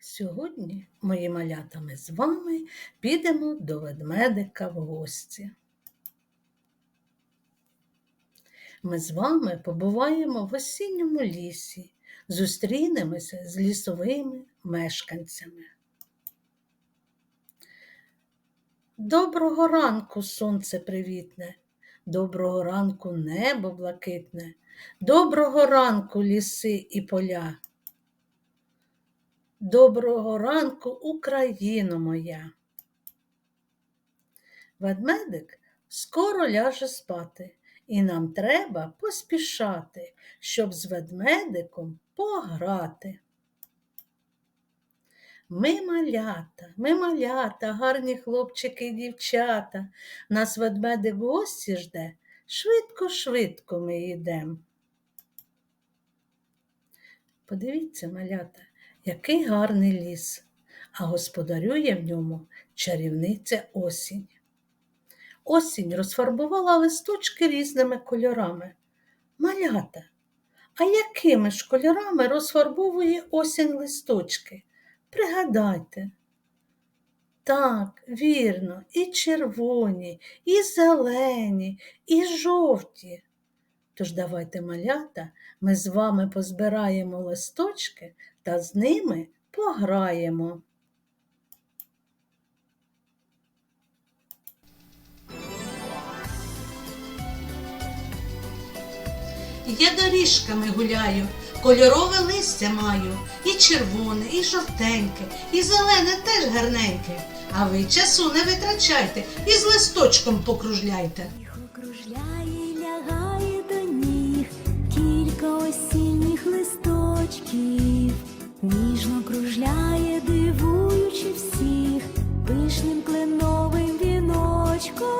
Сьогодні, мої малята, ми з вами підемо до ведмедика в гості. Ми з вами побуваємо в осінньому лісі, зустрінемося з лісовими мешканцями. Доброго ранку, сонце привітне, доброго ранку небо блакитне, доброго ранку ліси і поля. Доброго ранку, Україно моя. Ведмедик скоро ляже спати, і нам треба поспішати, щоб з ведмедиком пограти. Ми малята, ми малята, гарні хлопчики і дівчата. Нас ведмедик в гості жде, швидко-швидко ми йдем. Подивіться, малята, який гарний ліс, а господарює в ньому чарівниця осінь. Осінь розфарбувала листочки різними кольорами. Малята, а якими ж кольорами розфарбовує осінь листочки? Пригадайте. Так, вірно, і червоні, і зелені, і жовті. Тож давайте, малята, ми з вами позбираємо листочки та з ними пограємо. Я доріжками гуляю, кольорове листя маю, і червоне, і жовтеньке, і зелене теж гарненьке. А ви часу не витрачайте і з листочком покружляйте. Їх окружляє, лягає до ніг кілька осінніх листочків, ніжно кружляє, дивуючи всіх пишним кленовим віночком,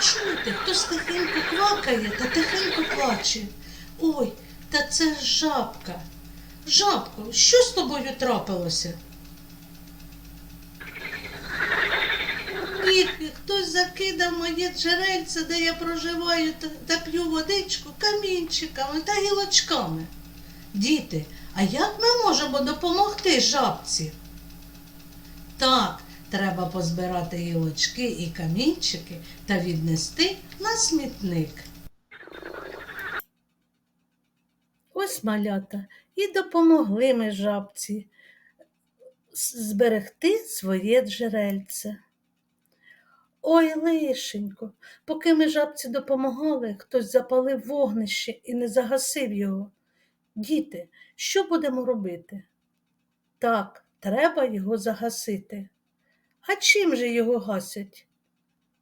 Чуєте, хтось тихенько квакає та тихенько плаче. Ой, та це жабка. Жабко, що з тобою трапилося? Дітки, хтось закидав моє джерельце, де я проживаю та, та п'ю водичку камінчиками та гілочками. Діти, а як ми можемо допомогти жабці? Так, треба позбирати гілочки і камінчики та віднести на смітник. Ось малята і допомогли ми жабці зберегти своє джерельце. Ой, лишенько, поки ми жабці допомагали, хтось запалив вогнище і не загасив його. Діти, що будемо робити? Так, треба його загасити. А чим же його гасять?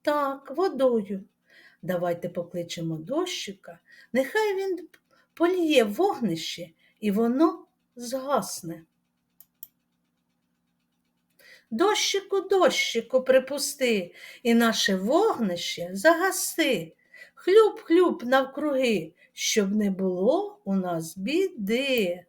Так, водою. Давайте покличемо дощика, нехай він поліє вогнище і воно згасне. Дощику, дощику, припусти, і наше вогнище загаси. Хлюб-хлюб навкруги, щоб не було у нас біди.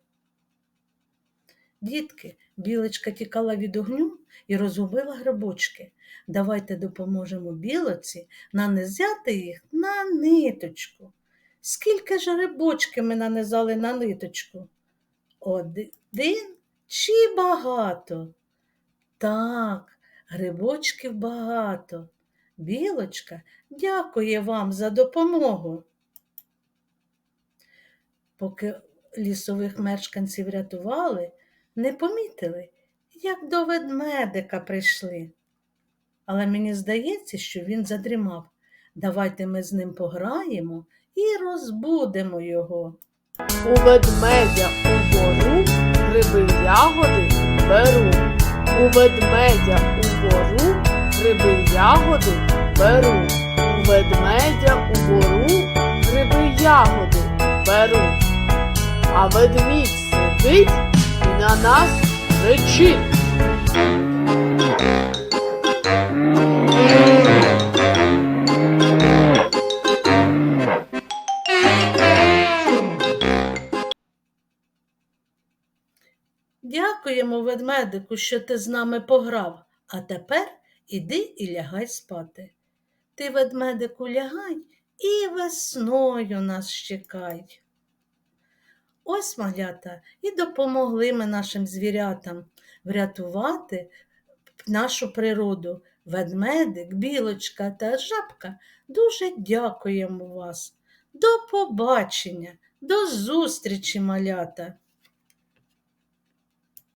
Дітки, білочка тікала від огню і розгубила грибочки. Давайте допоможемо білоці нанизяти їх на ниточку. Скільки ж грибочки ми нанизали на ниточку? Один чи багато? Так, грибочків багато. Білочка дякує вам за допомогу. Поки лісових мешканців рятували, не помітили, як до ведмедика прийшли. Але мені здається, що він задрімав. Давайте ми з ним пограємо і розбудемо його. У ведмедя у бору гриби ягоди беру. У ведмедя у бору гриби ягоди беру. У ведмедя у бору гриби ягоди беру. А ведмідь сидить на нас кричить. Дякуємо, ведмедику, що ти з нами пограв, а тепер іди і лягай спати. Ти, ведмедику, лягай і весною нас чекай. Ось малята і допомогли ми нашим звірятам врятувати нашу природу. Ведмедик, білочка та жабка дуже дякуємо вас. До побачення, до зустрічі, малята!